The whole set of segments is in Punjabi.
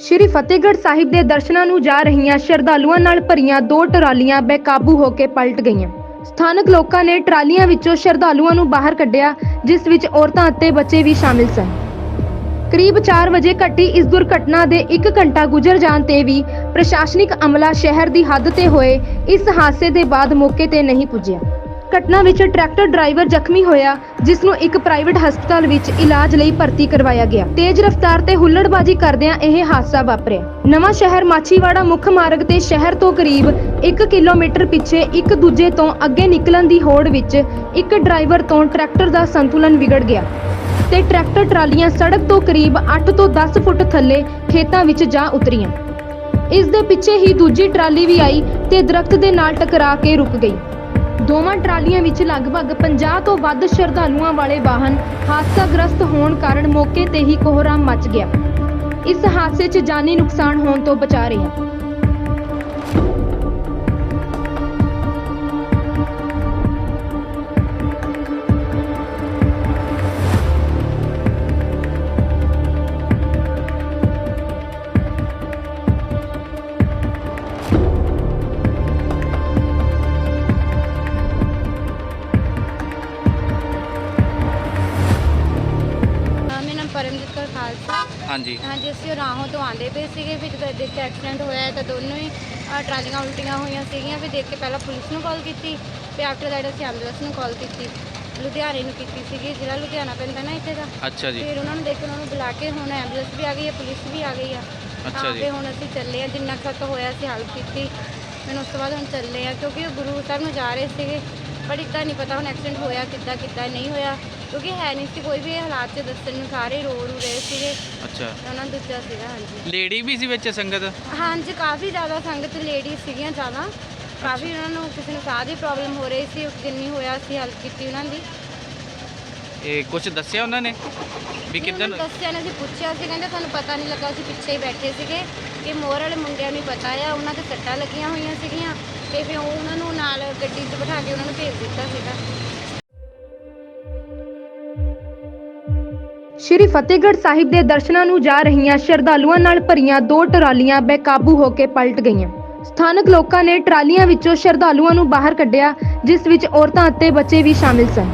ਸ਼੍ਰੀ ਫਤਿਹਗੜ੍ਹ ਸਾਹਿਬ ਦੇ ਦਰਸ਼ਨਾਂ ਨੂੰ ਜਾ ਰਹੀਆਂ ਸ਼ਰਧਾਲੂਆਂ ਨਾਲ ਭਰੀਆਂ ਦੋ ਟਰਾਲੀਆਂ ਬੇਕਾਬੂ ਹੋ ਕੇ ਪਲਟ ਗਈਆਂ। ਸਥਾਨਕ ਲੋਕਾਂ ਨੇ ਟਰਾਲੀਆਂ ਵਿੱਚੋਂ ਸ਼ਰਧਾਲੂਆਂ ਨੂੰ ਬਾਹਰ ਕੱਢਿਆ, ਜਿਸ ਵਿੱਚ ਔਰਤਾਂ ਅਤੇ ਬੱਚੇ ਵੀ ਸ਼ਾਮਿਲ ਸਨ। ਕਰੀਬ 4 ਵਜੇ ਘਟੀ ਇਸ ਦੁਰਘਟਨਾ ਦੇ 1 ਘੰਟਾ ਗੁਜ਼ਰ ਜਾਣ ਤੇ ਵੀ ਪ੍ਰਸ਼ਾਸਨਿਕ ਅਮਲਾ ਸ਼ਹਿਰ ਦੀ ਹੱਦ ਤੇ ਹੋਏ, ਇਸ ਹਾਦਸੇ ਦੇ ਬਾਅਦ ਮੌਕੇ ਤੇ ਨਹੀਂ ਪੁੱਜਿਆ। ਘਟਨਾ ਵਿੱਚ ਟਰੈਕਟਰ ਡਰਾਈਵਰ ਜ਼ਖਮੀ ਹੋਇਆ, ਜਿਸ ਨੂੰ ਇੱਕ ਪ੍ਰਾਈਵੇਟ ਹਸਪਤਾਲ ਵਿੱਚ ਇਲਾਜ ਲਈ ਭਰਤੀ ਕਰਵਾਇਆ ਗਿਆ। ਤੇਜ਼ ਰਫ਼ਤਾਰ ਤੇ ਹੁੱਲੜਬਾਜ਼ੀ ਕਰਦਿਆਂ ਇਹ ਹਾਦਸਾ ਵਾਪਰਿਆ। ਨਵਾਂ ਸ਼ਹਿਰ ਮਾਛੀਵਾੜਾ ਮੁੱਖ ਮਾਰਗ ਤੇ ਸ਼ਹਿਰ ਤੋਂ ਕਰੀਬ 1 ਕਿਲੋਮੀਟਰ ਪਿੱਛੇ ਇੱਕ ਦੂਜੇ ਤੋਂ ਅੱਗੇ ਨਿਕਲਣ ਦੀ ਹੋੜ ਵਿੱਚ ਇੱਕ ਡਰਾਈਵਰ ਤੋਂ ਟਰੈਕਟਰ ਦਾ ਸੰਤੁਲਨ ਵਿਗੜ ਗਿਆ ਤੇ ਟਰੈਕਟਰ ਟਰਾਲੀਆਂ ਸੜਕ ਤੋਂ ਕਰੀਬ 8 ਤੋਂ 10 ਫੁੱਟ ਥੱਲੇ ਖੇਤਾਂ ਵਿੱਚ ਜਾ ਉਤਰੀਆਂ। ਇਸ ਦੇ ਪਿੱਛੇ ਹੀ ਦੂਜੀ ਟਰਾਲੀ ਵੀ ਆਈ ਤੇ ਦਰਖਤ ਦੇ ਨਾਲ ਟਕਰਾ ਕੇ ਰੁਕ ਗਈ। ਦੋਵਾਂ ਟਰਾਲੀਆਂ ਵਿੱਚ ਲਗਭਗ 50 ਤੋਂ ਵੱਧ ਸ਼ਰਧਾਲੂਆਂ ਵਾਲੇ ਵਾਹਨ ਹਾਦਸਾਗ੍ਰਸਤ ਹੋਣ ਕਾਰਨ ਮੌਕੇ ਤੇ ਹੀ ਕੋਹਰਾਮ ਮਚ ਗਿਆ। ਇਸ ਹਾਦਸੇ 'ਚ ਜਾਨੀ ਨੁਕਸਾਨ ਹੋਣ ਤੋਂ ਬਚਾ ਰਿਹਾ। ਹਾਂਜੀ। ਹਾਂਜੀ ਅਸੀਂ ਰਾਹੋਂ ਤੋਂ ਆਂਦੇ ਪਏ ਸੀਗੇ ਫਿਰ ਜਦੋਂ ਦੇਖ ਕੇ ਐਕਸੀਡੈਂਟ ਹੋਇਆ ਹੈ ਤਾਂ ਦੋਨੋਂ ਹੀ ਅਹ ਟਰਾਲੀਆਂ ਉਲਟੀਆਂ ਹੋਈਆਂ ਸੀਗੀਆਂ ਫਿਰ ਦੇਖ ਕੇ ਪਹਿਲਾਂ ਪੁਲਿਸ ਨੂੰ ਕਾਲ ਕੀਤੀ ਫਿਰ ਆਫਟਰ ਦੈਟ ਅਸੀਂ ਐਂਬੂਲੈਂਸ ਨੂੰ ਕਾਲ ਕੀਤੀ ਲੁਧਿਆਣੇ ਨੂੰ ਕੀਤੀ ਸੀਗੀ ਜ਼ਿਲ੍ਹਾ ਲੁਧਿਆਣਾ ਪੈਂਦਾ ਨਾ ਇੱਥੇ ਦਾ। ਅੱਛਾ ਜੀ। ਫਿਰ ਉਹਨਾਂ ਨੂੰ ਦੇਖ ਕੇ ਉਹਨਾਂ ਨੂੰ ਬੁਲਾ ਕੇ ਹੁਣ ਐਂਬੂਲੈਂਸ ਵੀ ਆ ਗਈ ਹੈ ਪੁਲਿਸ ਵੀ ਆ ਗਈ ਆ। ਅੱਛਾ ਤਾਂ ਜੀ। ਫਿਰ ਹੁਣ ਅਸੀਂ ਚੱਲੇ ਆ ਜਿੰਨਾ ਤੱਕ ਹੋਇਆ ਅਸੀਂ ਹੈਲਪ ਕੀਤੀ ਮੈਨੂੰ ਉਸ ਤੋਂ ਬਾਅਦ ਹੁਣ ਚੱਲੇ ਆ ਕਿਉਂਕਿ ਉਹ ਗੁਰੂ ਸਾਹਿਬ ਨੂੰ ਜਾ ਰਹੇ ਸੀਗੇ। ਪਰ ਇੱਦਾਂ ਨਹੀਂ ਪਤਾ ਹੁਣ ਐਕਸੀਡੈਂਟ ਹੋਇਆ ਕਿੱਦਾਂ ਕਿੱਦਾਂ ਨਹੀਂ ਹੋਇਆ ਕਿਉਂਕਿ ਹੈ ਨਹੀਂ ਸੀ ਕੋਈ ਵੀ ਇਹ ਹਾਲਾਤ 'ਚ ਦੱਸਣ ਨੂੰ ਸਾਰੇ ਰੋ ਰੂ ਰਹੇ ਸੀਗੇ। ਅੱਛਾ। ਤੇ ਉਹਨਾਂ ਨੂੰ ਸੀਗਾ ਹਾਂਜੀ। ਲੇਡੀ ਵੀ ਸੀ ਵਿੱਚ ਸੰਗਤ? ਹਾਂਜੀ ਕਾਫੀ ਜ਼ਿਆਦਾ ਸੰਗਤ ਲੇਡੀਜ਼ ਸੀਗੀਆਂ ਜ਼ਿਆਦਾ। ਕਾਫੀ ਉਹਨਾਂ ਨੂੰ ਕਿਸੇ ਨੂੰ ਸਾਹ ਦੀ ਪ੍ਰੋਬਲਮ ਹੋ ਰਹੀ ਸੀ ਜਿੰਨੀ ਹੋਇਆ ਸੀ ਹੈਲਪ ਕੀਤੀ ਉਹਨਾਂ ਦੀ। ਇਹ ਕੁਝ ਦੱਸਿਆ ਉਹਨਾਂ ਨੇ ਵੀ ਕਿੱਦਾਂ ਉਹਨਾਂ ਨੂੰ ਦੱਸਿਆ ਨਾ ਅਸੀਂ ਪੁੱਛਿਆ ਸੀ ਕਹਿੰਦੇ ਸਾਨੂੰ ਪਤਾ ਨਹੀਂ ਲੱਗਾ ਅਸੀਂ ਪਿੱਛੇ ਹੀ ਬੈਠੇ ਸੀਗੇ। ਕਿ ਮੋਰ ਵਾਲੇ ਮੁੰਡਿਆਂ ਨੂੰ ਹੀ ਪਤਾ ਆ ਉਹਨਾਂ ਤੇ ਸੱਟਾਂ ਲੱਗੀਆਂ ਹੋਈਆਂ ਸੀਗੀਆਂ। ਤੇ ਫਿਰ ਉਹ ਉਹਨਾਂ ਨੂੰ ਨਾਲ ਗੱਡੀ 'ਚ ਬਿਠਾ ਕੇ ਉਹਨਾਂ ਨੂੰ ਭੇਜ ਦਿੱਤਾ ਸੀਗਾ। ਸ਼੍ਰੀ ਫਤਿਹਗੜ੍ਹ ਸਾਹਿਬ ਦੇ ਦਰਸ਼ਨਾਂ ਨੂੰ ਜਾ ਰਹੀਆਂ ਸ਼ਰਧਾਲੂਆਂ ਨਾਲ ਭਰੀਆਂ ਦੋ ਟਰਾਲੀਆਂ ਬੇਕਾਬੂ ਹੋ ਕੇ ਪਲਟ ਗਈਆਂ। ਸਥਾਨਕ ਲੋਕਾਂ ਨੇ ਟਰਾਲੀਆਂ ਵਿੱਚੋਂ ਸ਼ਰਧਾਲੂਆਂ ਨੂੰ ਬਾਹਰ ਕੱਢਿਆ ਜਿਸ ਵਿੱਚ ਔਰਤਾਂ ਅਤੇ ਬੱਚੇ ਵੀ ਸ਼ਾਮਿਲ ਸਨ।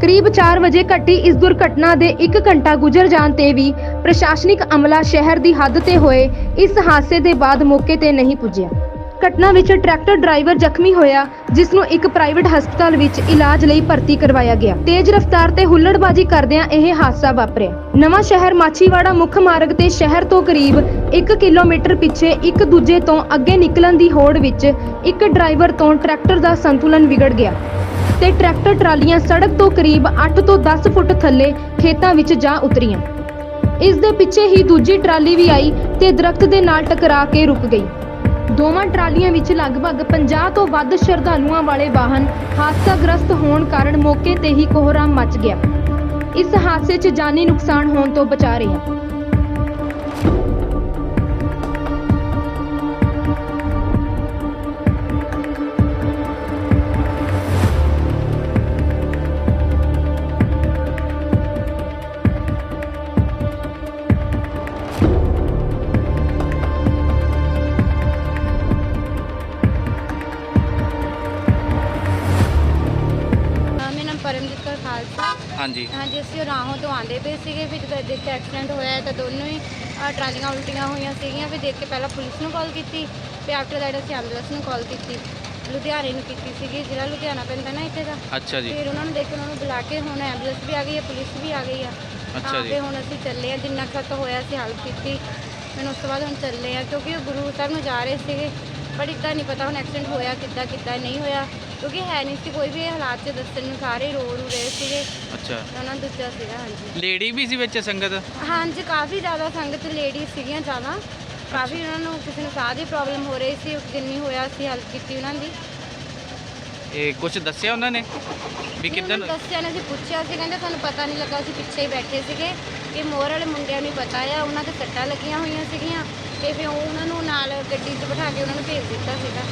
ਕਰੀਬ 4 ਵਜੇ ਘਟੀ ਇਸ ਦੁਰਘਟਨਾ ਦੇ 1 ਘੰਟਾ ਗੁਜ਼ਰ ਜਾਣ ਤੇ ਵੀ ਪ੍ਰਸ਼ਾਸਨਿਕ ਅਮਲਾ ਸ਼ਹਿਰ ਦੀ ਹੱਦ ਤੇ ਹੋਏ ਇਸ ਹਾਦਸੇ ਦੇ ਬਾਅਦ ਮੌਕੇ ਤੇ ਨਹੀਂ ਪੁੱਜਿਆ। ਘਟਨਾ ਵਿੱਚ ਟਰੈਕਟਰ ਡਰਾਈਵਰ ਜ਼ਖਮੀ ਹੋਇਆ, ਜਿਸ ਨੂੰ ਇੱਕ ਪ੍ਰਾਈਵੇਟ ਹਸਪਤਾਲ ਵਿੱਚ ਇਲਾਜ ਲਈ ਭਰਤੀ ਕਰਵਾਇਆ ਗਿਆ। ਤੇਜ਼ ਰਫ਼ਤਾਰ ਤੇ ਹੁੱਲੜਬਾਜ਼ੀ ਕਰਦਿਆਂ ਇਹ ਹਾਦਸਾ ਵਾਪਰਿਆ। ਨਵਾਂ ਸ਼ਹਿਰ ਮਾਛੀਵਾੜਾ ਮੁੱਖ ਮਾਰਗ ਤੇ ਸ਼ਹਿਰ ਤੋਂ ਕਰੀਬ 1 ਕਿਲੋਮੀਟਰ ਪਿੱਛੇ ਇੱਕ ਦੂਜੇ ਤੋਂ ਅੱਗੇ ਨਿਕਲਣ ਦੀ ਹੋੜ ਵਿੱਚ ਇੱਕ ਡਰਾਈਵਰ ਤੋਂ ਟਰੈਕਟਰ ਦਾ ਸੰਤੁਲਨ ਵਿਗੜ ਗਿਆ। ਤੇ ਟਰੈਕਟਰ ਟਰਾਲੀਆਂ ਸੜਕ ਤੋਂ ਕਰੀਬ 8 ਤੋਂ 10 ਫੁੱਟ ਥੱਲੇ ਖੇਤਾਂ ਵਿੱਚ ਜਾ ਉਤਰੀਆਂ। ਇਸ ਦੇ ਪਿੱਛੇ ਹੀ ਦੂਜੀ ਟਰਾਲੀ ਵੀ ਆਈ ਤੇ ਦਰਖਤ ਦੇ ਨਾਲ ਟਕਰਾ ਕੇ ਰੁਕ ਗਈ। ਦੋਵਾਂ ਟਰਾਲੀਆਂ ਵਿੱਚ ਲਗਭਗ 50 ਤੋਂ ਵੱਧ ਸ਼ਰਧਾਲੂਆਂ ਵਾਲੇ ਵਾਹਨ ਹਾਦਸਾਗ੍ਰਸਤ ਹੋਣ ਕਾਰਨ ਮੌਕੇ ਤੇ ਹੀ ਕੋਹਰਾਮ ਮਚ ਗਿਆ। ਇਸ ਹਾਦਸੇ 'ਚ ਜਾਨੀ ਨੁਕਸਾਨ ਹੋਣ ਤੋਂ ਬਚਾ ਰਿਹਾ। ਹਾਂਜੀ। ਹਾਂਜੀ ਅਸੀਂ ਰਾਹੋਂ ਤੋਂ ਆਂਦੇ ਪਏ ਸੀਗੇ ਫਿਰ ਜਦੋਂ ਦੇਖ ਕੇ ਐਕਸੀਡੈਂਟ ਹੋਇਆ ਹੈ ਤਾਂ ਦੋਨੋਂ ਹੀ ਅਹ ਟਰਾਲੀਆਂ ਉਲਟੀਆਂ ਹੋਈਆਂ ਸੀਗੀਆਂ ਫਿਰ ਦੇਖ ਕੇ ਪਹਿਲਾਂ ਪੁਲਿਸ ਨੂੰ ਕਾਲ ਕੀਤੀ ਫਿਰ ਆਫਟਰ ਦੈਟ ਅਸੀਂ ਐਂਬੂਲੈਂਸ ਨੂੰ ਕਾਲ ਕੀਤੀ ਲੁਧਿਆਣੇ ਨੂੰ ਕੀਤੀ ਸੀਗੀ ਜ਼ਿਲ੍ਹਾ ਲੁਧਿਆਣਾ ਪੈਂਦਾ ਨਾ ਇੱਥੇ ਦਾ। ਅੱਛਾ ਜੀ। ਫਿਰ ਉਹਨਾਂ ਨੂੰ ਦੇਖ ਕੇ ਉਹਨਾਂ ਨੂੰ ਬੁਲਾ ਕੇ ਹੁਣ ਐਂਬੂਲੈਂਸ ਵੀ ਆ ਗਈ ਹੈ ਪੁਲਿਸ ਵੀ ਆ ਗਈ ਆ। ਅੱਛਾ ਤਾਂ ਜੀ। ਫਿਰ ਹੁਣ ਅਸੀਂ ਚੱਲੇ ਆ ਜਿੰਨਾ ਕੁ ਤੱਕ ਹੋਇਆ ਅਸੀਂ ਹੈਲਪ ਕੀਤੀ ਮੈਨੂੰ ਉਸ ਤੋਂ ਬਾਅਦ ਹੁਣ ਚੱਲੇ ਆ ਕਿਉਂਕਿ ਉਹ ਗੁਰੂ ਸਾਹਿਬ ਨੂੰ ਜਾ ਰਹੇ ਸੀਗੇ ਪਰ ਇੱਦਾਂ ਨਹੀਂ ਪਤਾ ਹੁਣ ਐਕਸੀਡੈਂਟ ਹੋਇਆ ਕਿੱਦਾਂ ਕਿੱਦਾਂ ਨਹੀਂ ਹੋਇਆ। ਕਿਉਂਕਿ ਹੈ ਨਹੀਂ ਸੀ ਕੋਈ ਵੀ ਇਹ ਹਾਲਾਤ 'ਚ ਦੱਸਣ ਨੂੰ ਸਾਰੇ ਰੋ ਰੂ ਰਹੇ ਸੀਗੇ। ਅੱਛਾ। ਤੇ ਉਹਨਾਂ ਦੂਜਾ ਸੀਗਾ ਹਾਂਜੀ। ਲੇਡੀ ਵੀ ਸੀ ਵਿੱਚ ਸੰਗਤ? ਹਾਂਜੀ ਕਾਫੀ ਜ਼ਿਆਦਾ ਸੰਗਤ ਲੇਡੀਜ਼ ਸੀਗੀਆਂ ਜ਼ਿਆਦਾ। ਕਾਫੀ ਉਹਨਾਂ ਨੂੰ ਕਿਸੇ ਨੂੰ ਸਾਹ ਦੀ ਪ੍ਰੋਬਲਮ ਹੋ ਰਹੀ ਸੀ ਜਿੰਨੀ ਹੋਇਆ ਅਸੀਂ ਹੈਲਪ ਕੀਤੀ ਉਹਨਾਂ ਦੀ। ਇਹ ਕੁਝ ਦੱਸਿਆ ਉਹਨਾਂ ਨੇ? ਵੀ ਕਿੱਦਾਂ ਉਹਨਾਂ ਨੂੰ ਦੱਸਿਆ ਨਾ ਅਸੀਂ ਪੁੱਛਿਆ ਸੀ ਕਹਿੰਦੇ ਸਾਨੂੰ ਪਤਾ ਨਹੀਂ ਲੱਗਾ ਅਸੀਂ ਪਿੱਛੇ ਹੀ ਬੈਠੇ ਸੀਗੇ। ਕਿ ਮੋਰ ਵਾਲੇ ਮੁੰਡਿਆਂ ਨੂੰ ਹੀ ਪਤਾ ਆ ਉਹਨਾਂ ਤੇ ਸੱਟਾਂ ਲੱਗੀਆਂ ਹੋਈਆਂ ਸੀਗੀਆਂ। ਤੇ ਫਿਰ ਉਹ ਉਹਨਾਂ ਨੂੰ ਨਾਲ ਗੱਡੀ 'ਚ ਬਿਠਾ ਕੇ ਉਹਨਾਂ ਨੂੰ ਭੇਜ ਦਿੱਤਾ ਸੀਗਾ।